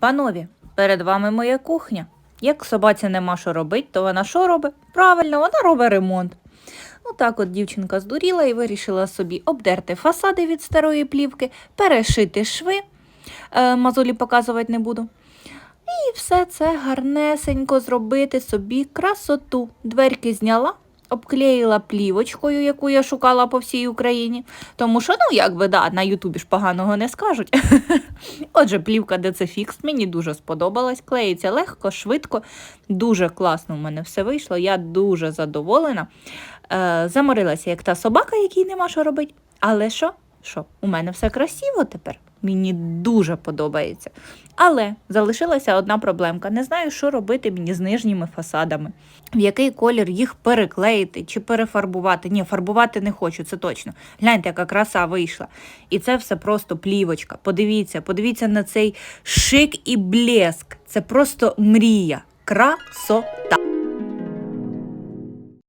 Панові, перед вами моя кухня. Як собаці нема що робить, то вона що робить? Правильно, вона робить ремонт. Отак от дівчинка здуріла і вирішила собі обдерти фасади від старої плівки, перешити шви, е, мазолі показувати не буду. І все це гарнесенько зробити собі красоту. Дверки зняла, обклеїла плівочкою, яку я шукала по всій Україні. Тому що, ну, якби, да, на Ютубі ж поганого не скажуть. Отже, плівка Децефікс мені дуже сподобалась. Клеїться легко, швидко, дуже класно в мене все вийшло. Я дуже задоволена. Е, заморилася, як та собака, якій нема що робити. Але що? Що? У мене все красиво тепер. Мені дуже подобається. Але залишилася одна проблемка. Не знаю, що робити мені з нижніми фасадами, в який колір їх переклеїти чи перефарбувати. Ні, фарбувати не хочу, це точно. Гляньте, яка краса вийшла. І це все просто плівочка. Подивіться, подивіться на цей шик і блеск. Це просто мрія. Красота.